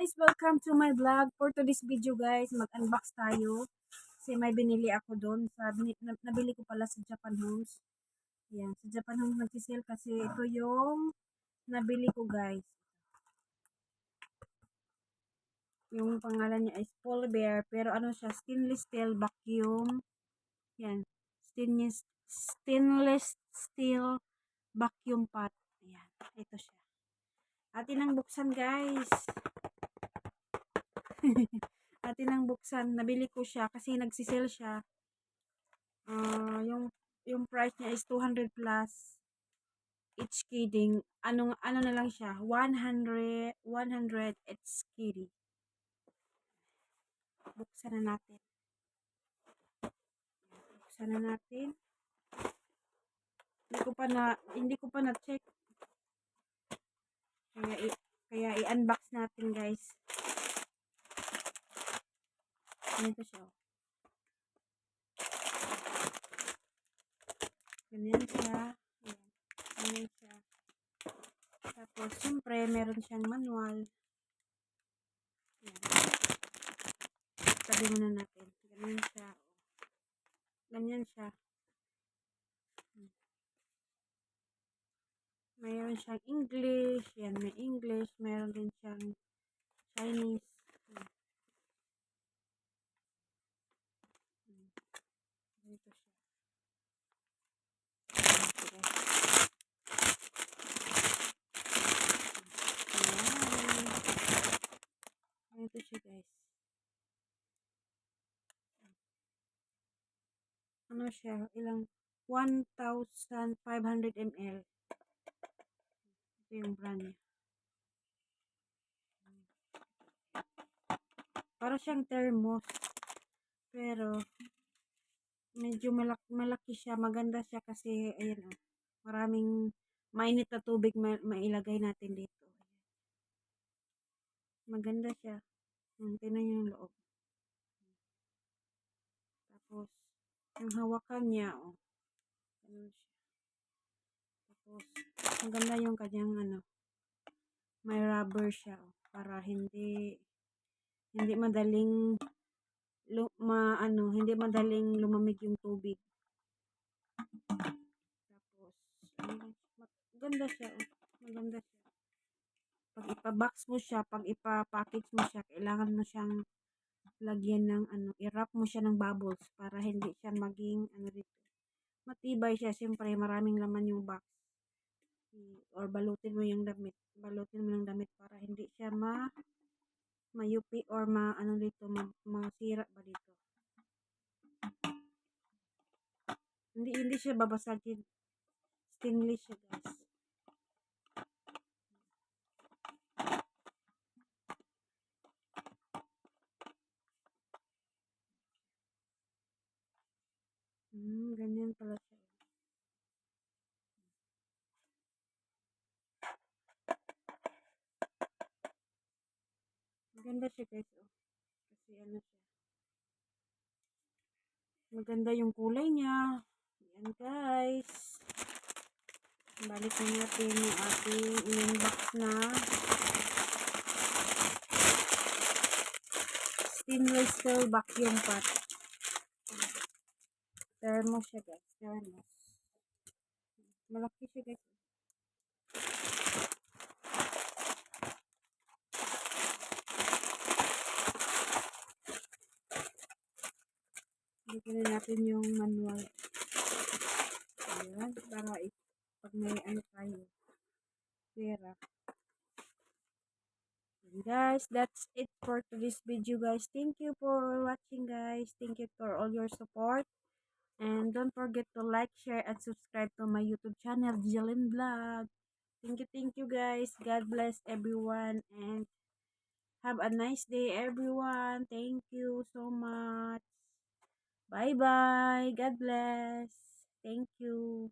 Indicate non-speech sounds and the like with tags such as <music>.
guys, welcome to my vlog. For today's video guys, mag-unbox tayo. Kasi may binili ako doon. Sa, nabili ko pala sa Japan Homes. Yan, sa Japan Homes nagsisale kasi ito yung nabili ko guys. Yung pangalan niya is Paul Bear. Pero ano siya, stainless steel vacuum. Yan, stainless, stainless steel vacuum pot. Yan, ito siya. Atin ang buksan guys. <laughs> Atin ang buksan. Nabili ko siya kasi nagsisale siya. Ah, yung yung price niya is 200 plus. Each kidding. Ano ano na lang siya? 100 100 each kidding. Buksan na natin. Buksan na natin. Hindi ko pa na hindi ko pa na check. Kaya i kaya i-unbox natin guys. Ganito siya. oh. Ganyan siya. Ayan. Ganyan siya. Tapos, syempre, meron siyang manual. Ayan. Sabi muna natin. Ganyan siya. oh. Ganyan siya. Mayroon siyang English. Yan, may English. Meron din siyang Chinese. Yan. Hmm. Ganito siya. Ayan, sige. Ayan. Ganito siya guys. Ano siya? Ilang? 1,500 ml. Ito yung brand niya. Para siyang thermos. Pero, medyo malaki, malaki siya. Maganda siya kasi, ayan o. Maraming mainit na tubig ma mailagay natin dito. Maganda siya. Ayan, tingnan niyo yung loob. Tapos, yung hawakan niya, oh. Ganun siya. Tapos, maganda yung kanyang, ano, may rubber siya, oh, para hindi, hindi madaling, ma, ano, hindi madaling lumamig yung tubig. Tapos, ano, maganda siya, oh. Maganda siya. Pag ipa-box mo siya, pag ipa-package mo siya, kailangan mo siyang lagyan ng ano, i-wrap mo siya ng bubbles para hindi siya maging ano dito. Matibay siya, siyempre maraming laman yung box. Or balutin mo yung damit, balutin mo ng damit para hindi siya ma mayupi or ma ano dito, ma, masira ba dito. Hindi hindi siya babasagin. Stainless siya, guys. Hmm, ganyan pala siya. Maganda siya guys. Oh. Kasi ano siya. Maganda yung kulay niya. Yan guys. Balik na natin yung ating in-box na stainless steel vacuum pot. Thermos siya guys. Thermos. Malaki siya guys. Bigyan na natin yung manual. Ayan. Para pag may ano tayo. Pera. And guys, that's it for today's video guys. Thank you for watching guys. Thank you for all your support. And don't forget to like, share, and subscribe to my YouTube channel, Jalen Vlog. Thank you, thank you guys. God bless everyone. And have a nice day everyone. Thank you so much. Bye-bye. God bless. Thank you.